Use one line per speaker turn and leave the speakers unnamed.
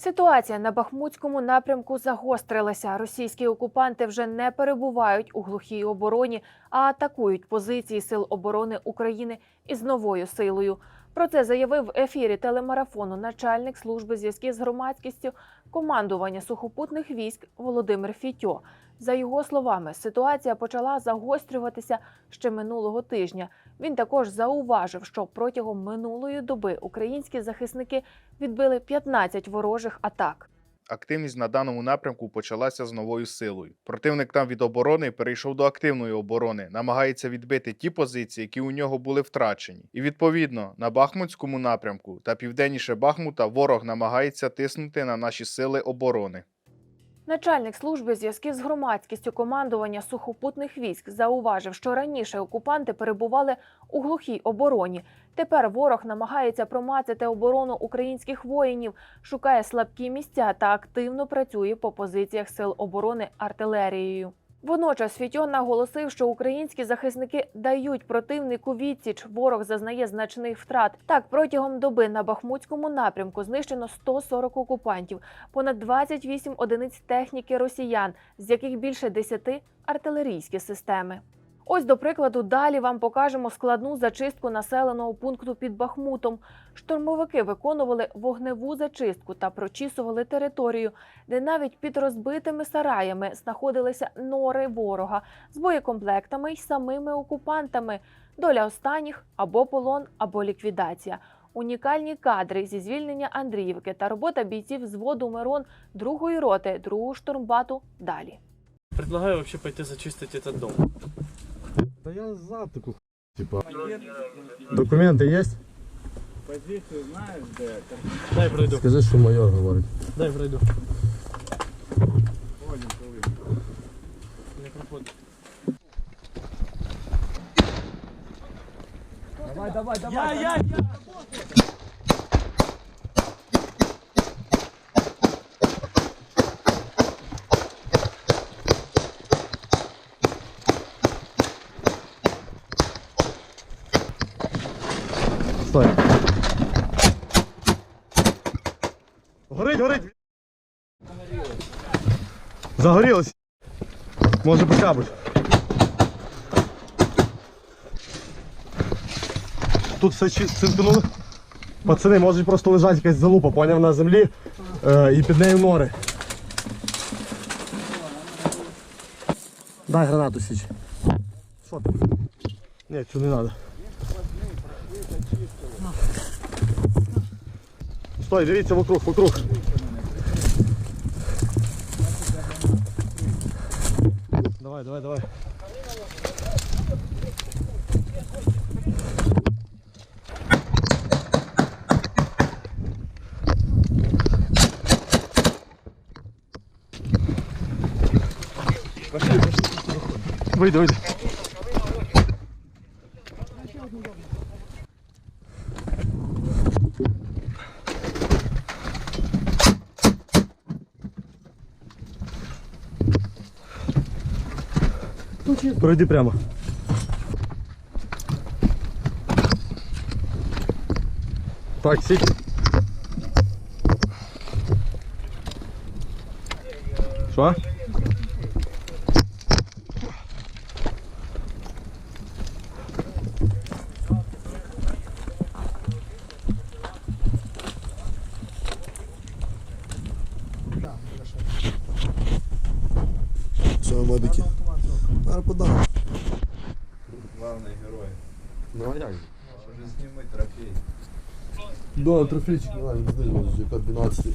Ситуація на Бахмутському напрямку загострилася. Російські окупанти вже не перебувають у глухій обороні, а атакують позиції Сил оборони України із новою силою. Про це заявив в ефірі телемарафону начальник служби зв'язків з громадськістю командування сухопутних військ Володимир Фітьо. За його словами, ситуація почала загострюватися ще минулого тижня. Він також зауважив, що протягом минулої доби українські захисники відбили 15 ворожих атак.
Активність на даному напрямку почалася з новою силою. Противник там від оборони перейшов до активної оборони, намагається відбити ті позиції, які у нього були втрачені. І відповідно на Бахмутському напрямку та південніше Бахмута ворог намагається тиснути на наші сили оборони.
Начальник служби зв'язків з громадськістю командування сухопутних військ зауважив, що раніше окупанти перебували у глухій обороні. Тепер ворог намагається промацати оборону українських воїнів, шукає слабкі місця та активно працює по позиціях сил оборони артилерією. Водночас Фітьон наголосив, що українські захисники дають противнику відсіч. Ворог зазнає значних втрат. Так, протягом доби на Бахмутському напрямку знищено 140 окупантів, понад 28 одиниць техніки росіян, з яких більше 10 – артилерійські системи. Ось, до прикладу, далі вам покажемо складну зачистку населеного пункту під Бахмутом. Штурмовики виконували вогневу зачистку та прочісували територію, де навіть під розбитими сараями знаходилися нори ворога з боєкомплектами й самими окупантами. Доля останніх або полон, або ліквідація. Унікальні кадри зі звільнення Андріївки та робота бійців зводу Мирон другої роти, другого штурмбату далі.
Предлагаю вообще пойти зачистить этот дом.
Да я за такую типа. Документы есть?
Дай пройду.
Скажи, що майор говорить.
Дай пройду. Давай, давай, давай. Я, я, я.
Стой. Горить, горить. Загорілось. Може покабуть. Тут все цимкнули. Пацани, може просто лежать якась залупа, поняв на землі е, і під нею нори. Дай гранату січ. Що ти? Ні, цього не треба. Стой, дивіться вокруг, вокруг. Давай, давай, давай. Вийди, вийди. Пройди прямо. Так, сіть. Що?
Все, медики. Зараз подам.
Главний герой.
Ну а як?
Вже зніми трофей.
Да, трофейчик, ладно, здесь, яка 12.